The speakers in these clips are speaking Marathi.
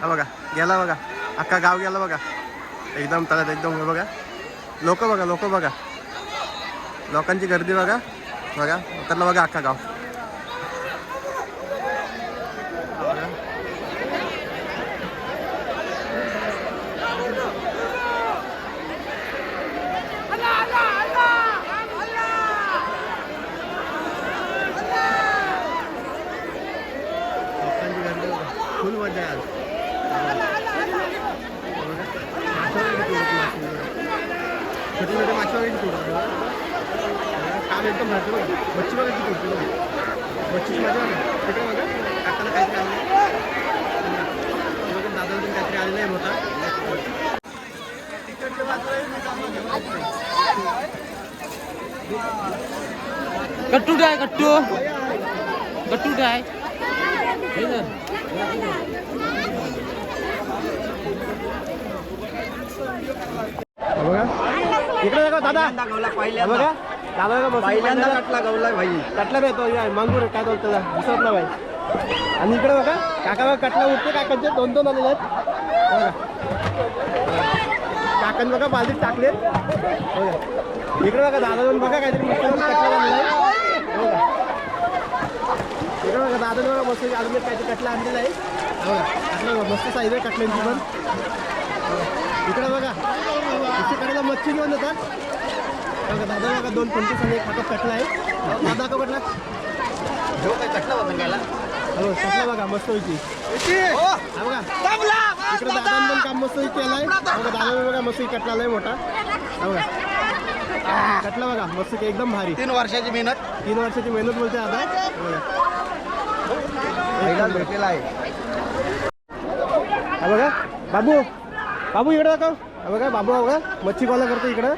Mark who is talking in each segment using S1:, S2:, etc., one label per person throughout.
S1: हा बघा गेला बघा. अख्खा गाव गेला बघा. एकदम तळ्यात एकदम बघा. लोक बघा लोक बघा. लोकांची गर्दी बघा. बघा उतरलं बघा अख्खा गाव हा बघा. लोकांची गर्दी बघा फुल मजा आहे आज छोटे छोटे मासे वगैरे सोडतात काम एकदम भरते बघा मच्छी बघा किती बघा मच्छीची मजा तिकडे बघा काकाला काहीतरी आलं बघा दादा. काहीतरी आलेलं आहे मोठा
S2: कट्टू काय कट्टू कट्टू काय
S1: हा बघा इकडे बघा दादा
S3: गवला
S1: हा बघा. बघा मस्त
S3: पहिल्यांदा कटला गवला भाई.
S1: कटला येतो. या मांगूर काय बोलतो दिसत ना बाई. आणि इकडे बघा काका बघा कटला उठते काकांचे दोन दोन आलेले आहेत. बघा. काकांनी बघा बालदीत टाकले. इकडे बघा दादा जाऊन बघा काहीतरी मस्त कटला आहे बघा. इकडे बघा दादा बघा मस्त अजून काहीतरी कटला आणलेला आहे. बघा. मस्त साईज आहे कटल्यांची पण. इकडे बघा. इथे कडेला मच्छी घेऊन येतात. दादा बघा दोन पंचवीस आणि एक हातात कटला आहे. दादा का कटला
S3: जो काय कटला होता गेला
S1: हो कटला बघा मस्त होती. हा. बघा. इकडे दादा. पण काम मस्त केलाय. हा बघा दादा बघा मस्त कटला आहे मोठा. हा बघा. कटला बघा मस्त की एकदम भारी.
S3: तीन वर्षाची मेहनत.
S1: तीन वर्षाची मेहनत बोलते दादा. बघा.
S3: पहिला भेटलेला आहे.
S1: हा बघा. बाबू बाबू इकडे दाखव. हा बघा बाबू बघा. मच्छी गोळा करतो इकडं.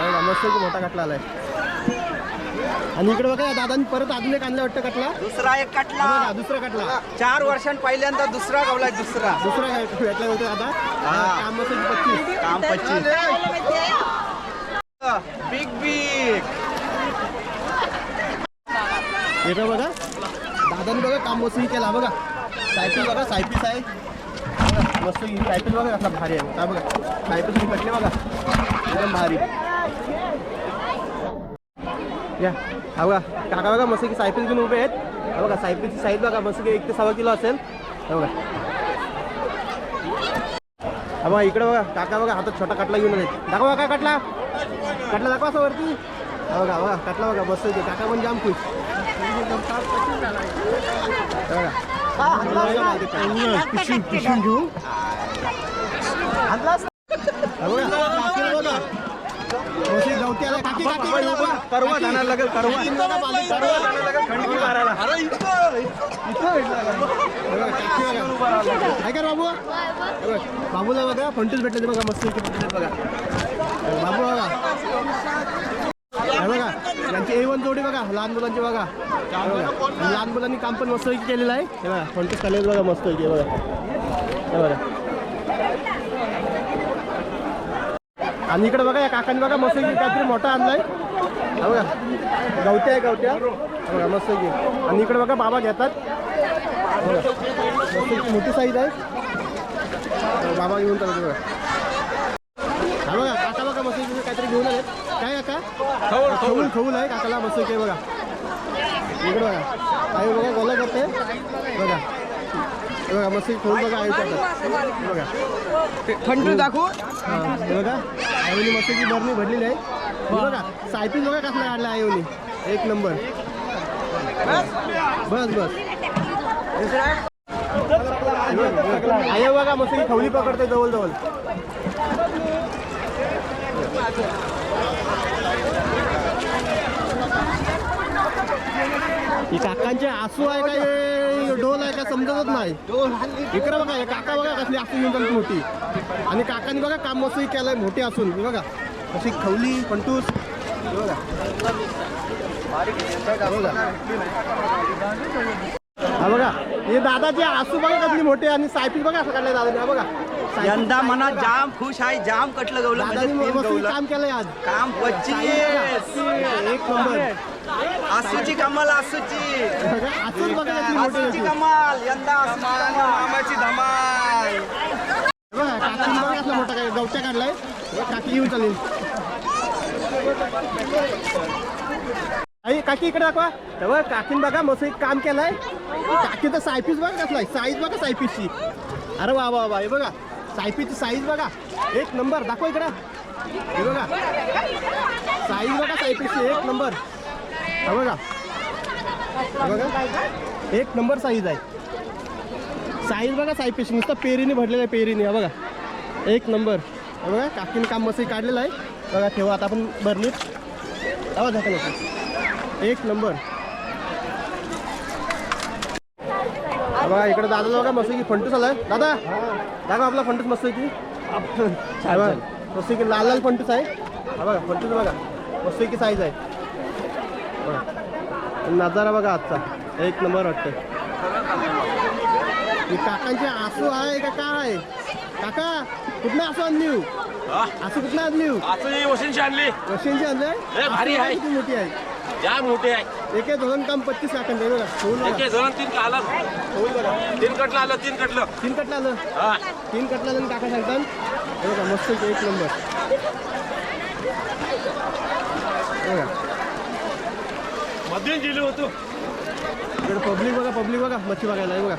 S1: बघा मस्त की मोठा कटला आलाय. आणि इकडे बघा दादांनी परत अजून एक आणलं वाटतं कटला?
S3: दुसरा एक कटला.
S1: बघा दुसरा कटला.
S3: चार वर्षां पहिल्यांदा दुसरा गवला दुसरा.
S1: दुसरा भेटला होता
S3: हा.
S1: काम पच्चीस.
S3: काम पच्चीस. बिग बिग
S1: इकडे बघा दादाने बघा काम वसुली केला. बघा. सायकल बघा सायपीस आहे. बघा, मस्त सायकल बघा कसला भारी आहे. हा बघा. सायपीस मी कटले बघा. एकदम भारी. या हा बघा काका बघा मस्त की सायकल घेऊन उभे आहेत. हा बघा सायकलची साईज बघा मस्त की एक ते सव्वा किलो असेल. हा बघा. हा बघा इकडे बघा काका बघा हातात छोटा कटला घेऊन आहेत दाखवा काय कटला. कटला दाखवा असं वरती. हा बघा बघा कटला बघा मस्त काका पण जाम खुश बघा. पिशून पिशून घेऊ हा बघा काकीला बघा काकी काकी इकडे
S3: जाणार लागेल जाणार लागेल मारायला.
S1: बघा. काय कर बाबू बघ, बाबूला बघा फंटूच भेटले ते बघा मस्त इथे भेटले बघा. बाबू बघा. हे बघा यांची ए वन जोडी बघा लहान मुलांची बघा. हे बघा. लहान मुलांनी काम पण मस्त केलेलं आहे. हे बघा फंटूस चालेल बघा मस्त बघा. हे बघा. आणि इकडे बघा या काकांनी बघा मस्त काहीतरी मोठा आणलाय. हा बघा. गवत्या आहे गवत्या. बघा मस्त की आणि इकडे बघा बाबा घेतात. मस्त मोठी साईज आहे. हा, बाबा घेऊन चालतो बघा. हा बघा काका बघा मस्त काहीतरी घेऊन आलेत. काय काका? खवूल खवूल. आहे काकाला मस्त की बघा. इकडे बघा. आई बघा गोला करते. बघा. बघा मस्त खवूल बघा आई करतात बघा.
S3: खंडू दाखवू?
S1: बघा. आयोनी मस्तची बरणी भरलेली आहे. बघा सायपीन बघा कसला काढला आयोनी. एक नंबर. बस बस. आयो बघा मस्त खवली पकडते जवळ जवळ ही काकांचे आसू आहे का? हे डोल आहे का? समजतच नाही. इकडे बघा काका बघा कसली आसू घेऊन मोठी. आणि काकांनी बघा काम मस्तही केलंय मोठी असून. बघा अशी खवली पंटूस. बघा. हे हा बघा हे दादाचे आसू बघा कसली मोठे आणि सायपी बघा असं काढलंय दादाने. हा बघा.
S3: यंदा मना जाम खुश आहे जाम कटलं गवलं म्हणजे गवलं.
S1: काम केलंय आज.
S3: काम पच्चीस.
S1: एक नंबर.
S3: आसूची कमाल आसूची.
S1: आसूच मोठी.
S3: कमाल यंदा आसूची कमाल. मामाची धमाल.
S1: गावठ्या काढलाय. काकी येऊन चालेल. आई काकी इकडे दाखवा. तेव्हा काकीन बघा मस्त एक काम केलंय. काकी तर सायपीस बघा कसलाय साईज बघा सायपीसची अरे वा वा वा हे बघा. सायपीची साईज बघा. एक नंबर दाखवा इकडं. हे बघा. साईज बघा सायपीसची एक नंबर हा बघा. बघा. एक नंबर साईज आहे. साईज बघा सायपीस नुसतं पेरीने भरलेलं आहे पेरीने. हा बघा. एक नंबर बघा काकीने काम मस्त काढलेलं आहे. बघा ठेवा आता आपण भरली. आवाज झाका नको एक नंबर बघा इकडे दादा बघा मस्त की? फंटूस आलाय. दादा दादा आपला फंटूस मस्त की? हा मस्त की? लाल लाल फंटूस आहे. हा बघा फंटूस बघा. मस्त की साईज आहे. नजारा बघा आजचा. एक नंबर वाटतं ही काकांचे आसू आहे का काय आहे? काका कुठनं आसू आणली हो? आसू कुठनं आणली हो?
S4: असं वशिंची आणली.
S1: रशियनची आणली
S4: ए, भारी आहे.
S1: किती मोठी आहे?
S4: जाम मोठे आहे
S1: एक एक धोरण काम पच्चीस काकांचे बघा होऊन बघा.
S4: एक जण तीन आलं
S1: होऊन बघा
S4: तीन कटलं आलं तीन कटलं।
S1: तीन कटला आलं
S4: हा।
S1: तीन कटला आलं आणि काका सांगतात हे बघा मस्त आहे, एक नंबर। हे बघा
S4: मधून गेलो होतो
S1: इकडे पब्लिक बघा पब्लिक बघा मच्छी बघायला हे बघा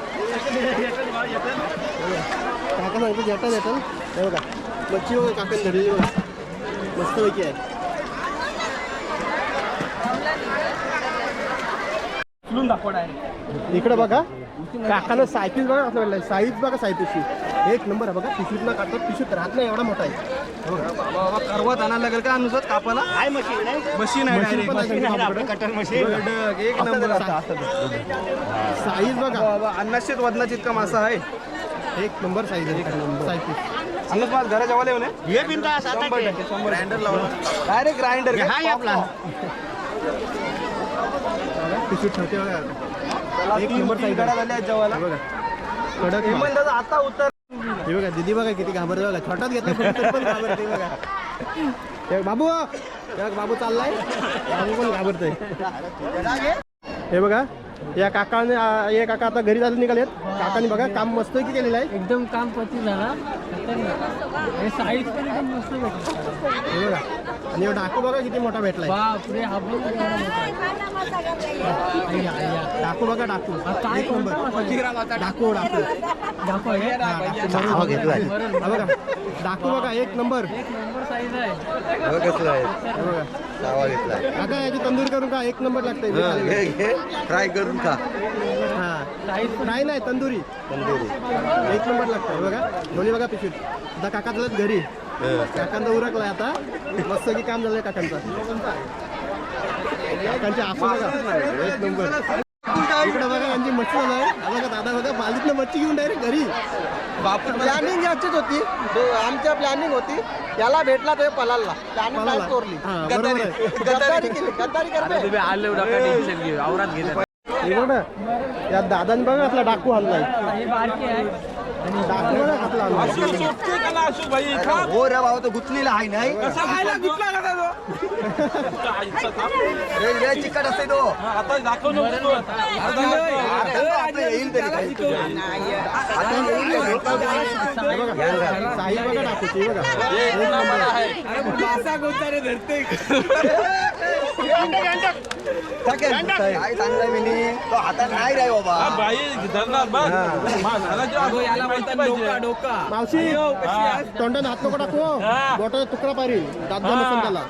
S1: काका सांगतो येतात येतात हे बघा मच्छी बघा काकण धरलेली बघा मस्तपैकी आहे इकडे बघा. काकानं सायपीस बघा म्हटलंय साईज बघा सायपीसची एक नंबर आहे बघा. पिशवीतनं काढतात पिशवीत राहत नाही एवढा मोठा आहे.
S3: बाबा करवत आणायला लागेल का अनुसार? कापाला
S1: आहे मशीन आहे
S3: मशीन आहे. Cutter machine. एक नंबर.
S1: साईज बघा.
S3: बाबा अन्नाशीत वजनाची इतका मासा आहे.
S1: एक नंबर साईज आहे. सायपीस
S3: अन्नस माझ घरा जेवायला येऊ नये?
S1: हे बिंदा
S3: शंभर टक्के शंभर ग्राइंडर लावला डायरेक्ट ग्राइंडर
S1: आपला पिशवीत ठेवते बघा. एक नंबर साईज बघा. कडक माल.
S3: आता उतर.
S1: हे बघा दिदी बघा किती घाबरते बघा. छोटाच घेतला पण तरी पण घाबरते बघा. हे बाबू हे बघ, बाबू चाललाय. बाबू पण घाबरतोय. हे बघा. या काकाने हे काका आता घरी झाले निघालेत. काकाने बघा काम मस्त की केलेलं आहे.
S2: एकदम काम पती झाला. खतरनाक. साईज पण एकदम मस्त भेटला.
S1: हे बघा. आणि हे डाकू बघा किती मोठा भेटलाय.
S2: बापरे हा बघ आहे. आय्या.
S1: डाकू बघा डाकू.
S2: काय
S1: एक नंबर. डाकू डाकू.
S2: दाखव हे.
S1: डाकू. मरून.
S2: मरून.
S1: हा बघा. डाकू बघा एक नंबर.
S2: एक नंबर साईज आहे.
S1: बघा. काका याची तंदूरी करून का एक नंबर लागतंय
S3: फ्राय करून खा.
S1: हा नाही नाही तंदुरी. एक नंबर लागतं हे बघा. दोन्ही बघा पिशवीत. आता काका चालत घरी. काकांचा उरकलाय आता. मस्त की काम झालंय काकांचा. काकांचे आसू बघा. एक नंबर. इकडे बघा यांची मच्छी झालाय हा बघा दादा बघा बालीतनं मच्छी घेऊन डायरेक्ट घरी.
S3: बापू
S5: प्लॅनिंग याचीच होती. दो- आमच्या प्लॅनिंग होती. त्याला भेटला ते पलालला. प्लॅनिंग
S1: पळाला.
S5: काय चोरली
S1: हा बरोबर आहे.
S5: गद्दारी केली गद्दारी करते.
S1: हे बघ ना या दादाने बघा आपला डाकू आणलाय.
S2: हे बारकी आहे
S1: डाकू आपला आणलाय
S3: हो रे बाबा तो गुतलेला आहे नाही रे, रे, चिकट असते तो
S4: आता दाखव नको
S3: आता आपलं येईल तरी काही. आता येईल तरी.
S1: हे बघा साई बघा डाकूची बघा एक नंबर
S3: टाकेल. काय सांगताय मी नी? तो हातात नाही रे बाबा
S4: बाई धरणार बघ मा झाला
S1: मावशी तोंडात हात नको टाकू बोटाचा तुकडा पारी. दात नसेल त्याला.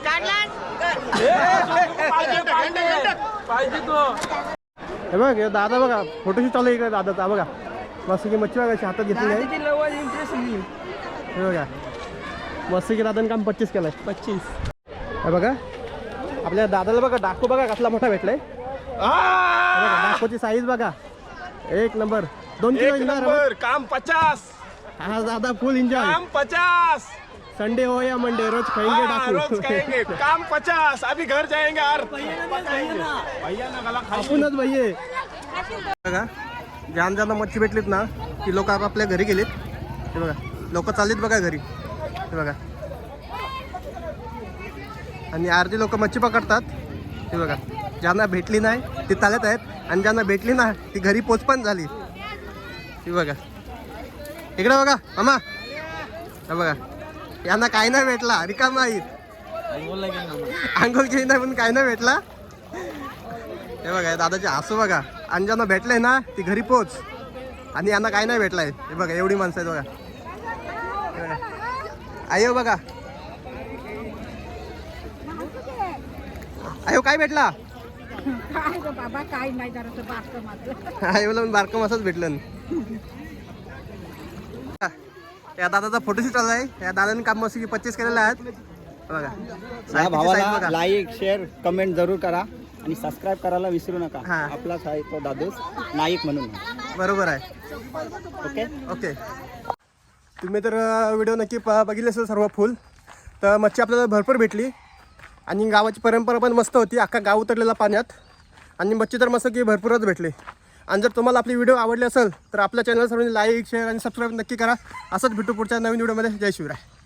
S4: पाहिजे पाहिजे. पाहिजे तो.
S1: हे बघ हे दादा बघा फोटोशूट चालू आहे इकडे दादाचा बघा. मस्त की मच्छी बघायची हातात घेतली नाही. हे बघा. मस्त की दादाने काम पच्चीस केलंय. पच्चीस. हे बघा. आपल्या दादाला बघा डाकू बघा कसला मोठा भेटलाय. हे. बघा, डाकूची साईज बघा. एक नंबर. दोन किलो
S4: काम पचास.
S1: हा दादा फुल एन्जॉय
S4: काम पचास.
S1: संडे हो या मंडे रोज खाएंगे
S4: हाँ, रोज कहेंगे
S1: डाकू
S4: काम पचास. अभी घर जाएंगे यार भैया ना गला खाई
S1: आपणच भैये. बघा ज्यांना ज्यांना मच्छी भेटलीत ना ती लोक आपापल्या घरी गेलीत. हे बघा लोक चाललीत बघा घरी. हे बघा. आणि अर्धी लोक मच्छी पकडतात. हे बघा ज्यांना भेटली नाही ती चालत आहेत. आणि ज्यांना भेटली ना ती घरी पोच पण झाली. ही बघा. इकडे बघा मामा. हे बघा. यांना काय नाही भेटला. रिकामा आहेत केली नाही पण काय नाही भेटला. हे बघा हे दादाचे हसू बघा. आणि ज्यांना भेटलंय ना ती घरी पोच. आणि यांना काय नाही भेटलंय. हे बघा एवढी माणसं आहेत बघा. हे बघा. आयो बघा. आयो काय भेटला?
S6: काय ग बाबा काय नाही जरा बारकं माझं.
S1: आयो म्हणून बारकं मासाच भेटलं. या दादाचा फोटोशूट आला आहे या दादाने काम मस्त परचेस केलेला आहे बघा.
S3: भावाला. लाईक शेअर कमेंट जरूर करा आणि सबस्क्राईब करायला विसरू नका.
S1: हा.
S3: आपलाच आहे तो दादूस नाईक म्हणून.
S1: बरोबर आहे.
S3: ओके?
S1: ओके. तुम्ही तर व्हिडिओ नक्की प बघितले असेल सर्व फुल. तर मच्छी आपल्याला भरपूर भेटली. आणि गावाची परंपरा पण मस्त होती. अख्खा गाव उतरलेला पाण्यात. आणि मच्छी तर मस्त की भरपूरच भेटली. आणि जर तुम्हाला आपली व्हिडिओ आवडली असेल तर आपल्या चॅनल सर्वांनी लाईक शेअर आणि सबस्क्राईब नक्की करा. असंच भेटू पुढच्या नवीन व्हिडिओमध्ये. जय शिवराय.